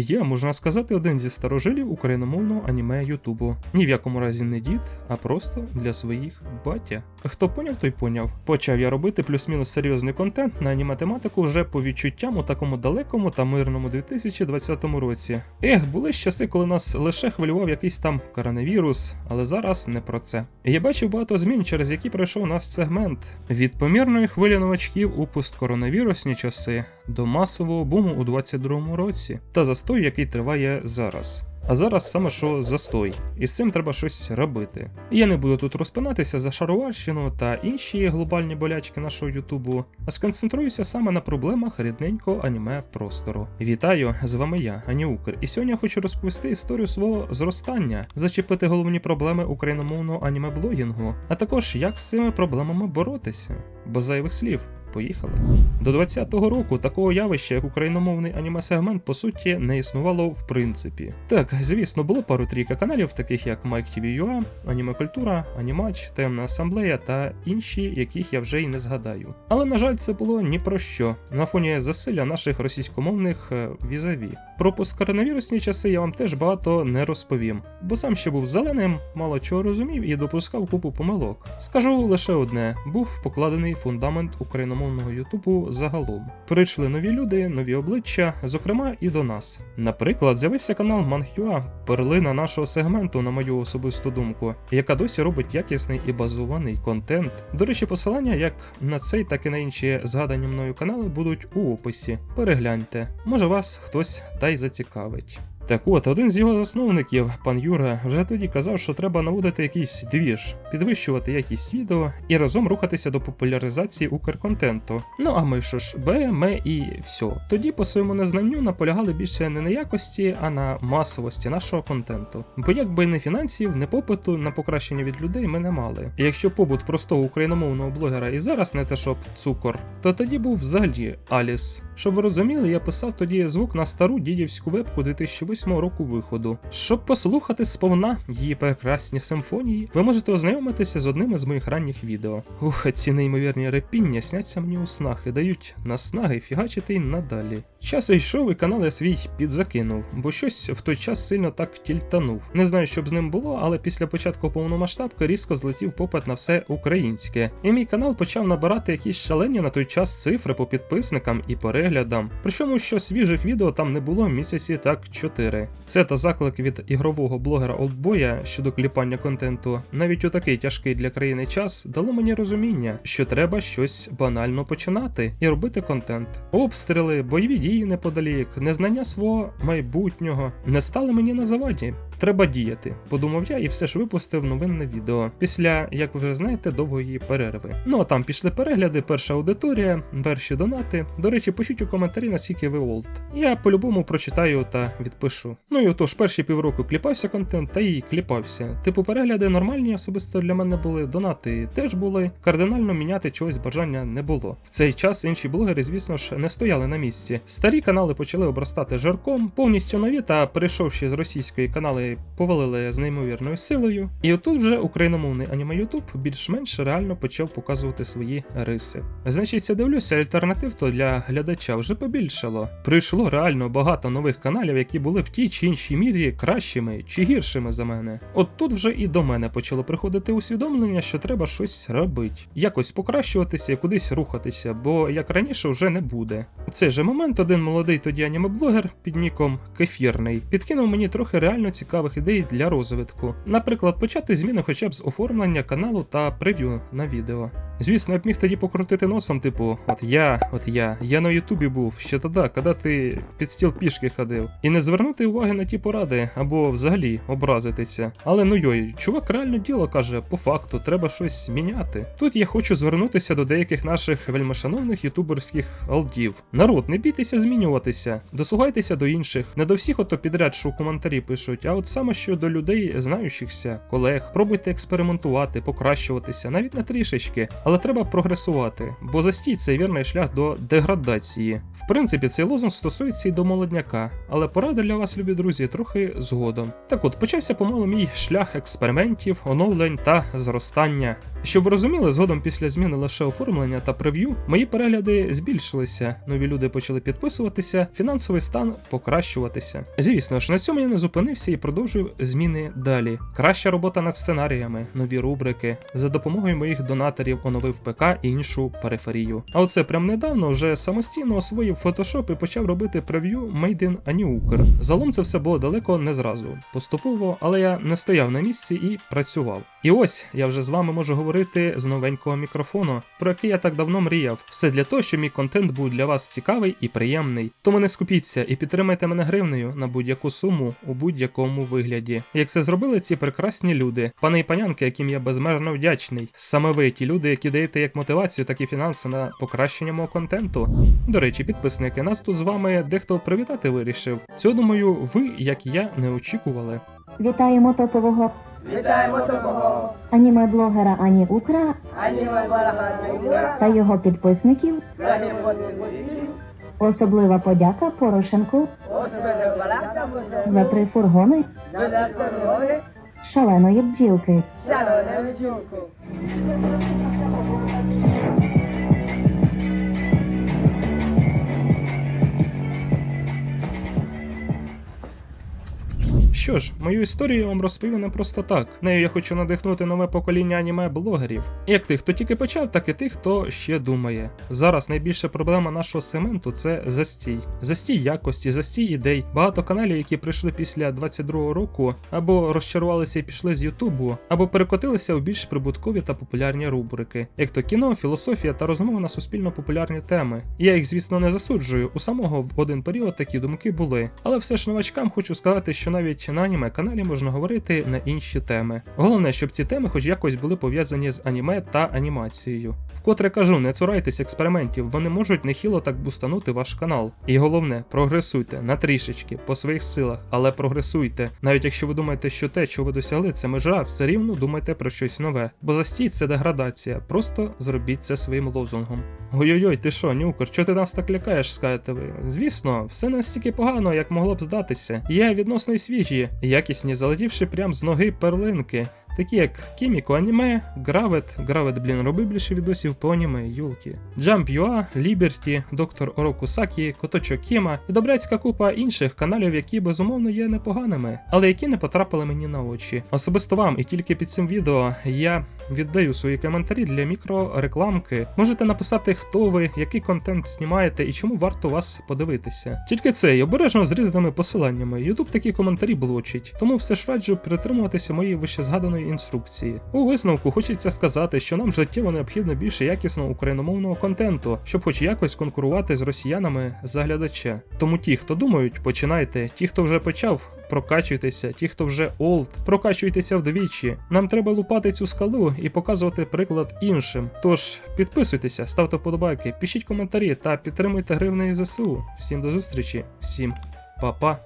Я, можна сказати, один зі старожилів україномовного аніме Ютубу. Ні в якому разі не дід, а просто для своїх батя. Хто поняв, той поняв. Почав я робити плюс-мінус серйозний контент на аніматематику вже по відчуттям у такому далекому та мирному 2020 році. Ех, були ж часи, коли нас лише хвилював якийсь там коронавірус, але зараз не про це. Я бачив багато змін, через які пройшов наш сегмент від помірної хвилі новачків у посткоронавірусні часи до масового буму у 22-му році та застою, який триває зараз. А зараз саме що застой, і з цим треба щось робити. Я не буду тут розпинатися за шароварщину та інші глобальні болячки нашого Ютубу, а сконцентруюся саме на проблемах рідненького аніме простору. Вітаю, з вами я, Аніукр, і сьогодні я хочу розповісти історію свого зростання, зачепити головні проблеми україномовного аніме-блогінгу, а також як з цими проблемами боротися, бо зайвих слів. Поїхали. До 20-го року такого явища, як україномовний аніме-сегмент, по суті, не існувало в принципі. Так, звісно, було пару трійка каналів, таких як MikeTV.ua, Аніме Культура, Анімач, Темна Асамблея та інші, яких я вже й не згадаю. Але на жаль, це було ні про що на фоні засилля наших російськомовних е, візаві. Про посткоронавірусні часи я вам теж багато не розповім, бо сам ще був зеленим, мало чого розумів і допускав купу помилок. Скажу лише одне: був покладений фундамент україномовного Ютубу загалом. Прийшли нові люди, нові обличчя, зокрема і до нас. Наприклад, з'явився канал Манхюа, перлина нашого сегменту, на мою особисту думку, яка досі робить якісний і базований контент. До речі, посилання як на цей, так і на інші згадані мною канали будуть у описі. Перегляньте, може вас хтось та й зацікавить. Так от, один з його засновників, пан Юра, вже тоді казав, що треба наводити якийсь двіж, підвищувати якість відео і разом рухатися до популяризації укрконтенту. Ну а ми що ж, Б, М і все. Тоді по своєму незнанню наполягали більше не на якості, а на масовості нашого контенту. Бо якби не фінансів, не попиту на покращення від людей ми не мали. І якщо побут простого україномовного блогера і зараз не те, щоб цукор, то тоді був взагалі Аліс. Щоб ви розуміли, я писав тоді звук на стару дідівську вебку 2008 року виходу. Щоб послухати сповна її прекрасні симфонії, ви можете ознайомитися з одним із моїх ранніх відео. Ух, ці неймовірні репіння сняться мені у снах і дають наснаги фігачити й надалі. Час йшов і канал я свій підзакинув, бо щось в той час сильно так тільтанув. Не знаю, що б з ним було, але після початку повномасштабки різко злетів попит на все українське. І мій канал почав набирати якісь шалені на той час цифри по підписникам і переглядам. Причому що свіжих відео там не було місяці так 4. Це та заклик від ігрового блогера Олдбоя щодо кліпання контенту, навіть у такий тяжкий для країни час дало мені розуміння, що треба щось банально починати і робити контент. Обстріли, бойові дії неподалік, незнання свого майбутнього не стали мені на заваді. Треба діяти, подумав я і все ж випустив новинне відео після, як ви вже знаєте, довгої перерви. Ну а там пішли перегляди, перша аудиторія, перші донати. До речі, пишіть у коментарі, наскільки ви олд. Я по-любому прочитаю та відпишу. Ну і отож, перші півроку кліпався контент, та і кліпався. Типу, перегляди нормальні, особисто для мене були, донати теж були. Кардинально міняти чогось бажання не було. В цей час інші блогери, звісно ж, не стояли на місці. Старі канали почали обростати жарком, повністю нові та перейшовши з російської канали повалили з неймовірною силою. І отут вже україномовний аніме Ютуб більш-менш реально почав показувати свої риси. Значить, я дивлюся, альтернатив то для глядача вже побільшало. Прийшло реально багато нових каналів, які були в тій чи іншій мірі кращими чи гіршими за мене. От тут вже і до мене почало приходити усвідомлення, що треба щось робити, якось покращуватися і кудись рухатися, бо як раніше вже не буде. У цей же момент один молодий тоді аніме-блогер під ніком Кефірний підкинув мені трохи реально цікавих ідей для розвитку. Наприклад, почати зміни хоча б з оформлення каналу та прев'ю на відео. Звісно, я б міг тоді покрутити носом, типу, от я, от я, я на Ютубі був ще тоді, коли ти під стіл пішки ходив, і не звернути уваги на ті поради або взагалі образитися. Але ну йой, чувак реально діло каже, по факту треба щось міняти. Тут я хочу звернутися до деяких наших вельмишановних ютуберських алдів. Народ, не бійтеся змінюватися, дослухайтеся до інших, не до всіх ото підряд, що у коментарі пишуть, а от саме що до людей, знаючихся, колег, пробуйте експериментувати, покращуватися, навіть на трішечки. Але треба прогресувати, бо застій це вірний шлях до деградації. В принципі, цей лозунг стосується і до молодняка, але поради для вас, любі друзі, трохи згодом. Так от почався помалу мій шлях експериментів, оновлень та зростання. Щоб ви розуміли, згодом після зміни лише оформлення та прев'ю, мої перегляди збільшилися, нові люди почали підписуватися, фінансовий стан покращуватися. Звісно ж, на цьому я не зупинився і продовжую зміни далі. Краща робота над сценаріями, нові рубрики. За допомогою моїх донаторів оновив ПК і іншу периферію. А оце прям недавно вже самостійно освоїв Photoshop і почав робити прев'ю Made in Aniuker. Загалом це все було далеко не зразу, поступово, але я не стояв на місці і працював. І ось я вже з вами можу говорити з новенького мікрофону, про який я так давно мріяв. Все для того, щоб мій контент був для вас цікавий і приємний. Тому не скупіться і підтримайте мене гривнею на будь-яку суму у будь-якому вигляді. Як це зробили ці прекрасні люди, пани і панянки, яким я безмежно вдячний. Саме ви ті люди, які даєте як мотивацію, так і фінанси на покращення мого контенту. До речі, підписники, нас тут з вами дехто привітати вирішив. Цього думаю, ви, як і я, не очікували. Вітаємо топового Вітаємо того аніме-блогера Ані Укра та його підписників. Особлива подяка Порошенку за три фургони. Шаленої бджілки. Що ж, мою історію я вам розповів не просто так. Нею я хочу надихнути нове покоління аніме-блогерів. Як тих, хто тільки почав, так і тих, хто ще думає. Зараз найбільша проблема нашого сегменту це застій. Застій якості, застій ідей. Багато каналів, які прийшли після 22-го року, або розчарувалися і пішли з Ютубу, або перекотилися у більш прибуткові та популярні рубрики, як то кіно, філософія та розмови на суспільно популярні теми. Я їх, звісно, не засуджую. У самого в один період такі думки були. Але все ж новачкам хочу сказати, що навіть на аніме каналі можна говорити на інші теми. Головне, щоб ці теми хоч якось були пов'язані з аніме та анімацією. Вкотре кажу, не цурайтесь експериментів, вони можуть нехило так бустанути ваш канал. І головне, прогресуйте на трішечки по своїх силах, але прогресуйте. Навіть якщо ви думаєте, що те, що ви досягли, це межа, все рівно думайте про щось нове. Бо застій це деградація. Просто зробіть це своїм лозунгом. Ой-ой-ой, ти що, нюкер, чого ти нас так лякаєш, скажете? Звісно, все настільки погано, як могло б здатися. Є відносно й свіжі, якісні, залетівши прям з ноги перлинки. Такі як Кіміко Аніме, Гравет, Гравет, блін, роби більше відосів по аніме, юлки. Jump.ua, Liberty, Доктор Ороку Сакі, Коточо Кіма і добряцька купа інших каналів, які безумовно є непоганими, але які не потрапили мені на очі. Особисто вам і тільки під цим відео я віддаю свої коментарі для мікрорекламки. Можете написати, хто ви, який контент знімаєте і чому варто вас подивитися. Тільки це і обережно з різними посиланнями. YouTube такі коментарі блочить, тому все ж раджу притримуватися моєї вищезгаданої інструкції. У висновку хочеться сказати, що нам життєво необхідно більше якісного україномовного контенту, щоб хоч якось конкурувати з росіянами за глядача. Тому ті, хто думають, починайте. Ті, хто вже почав, прокачуйтеся. Ті, хто вже олд, прокачуйтеся вдвічі. Нам треба лупати цю скалу і показувати приклад іншим. Тож підписуйтеся, ставте вподобайки, пишіть коментарі та підтримуйте гривнею ЗСУ. Всім до зустрічі, всім па-па.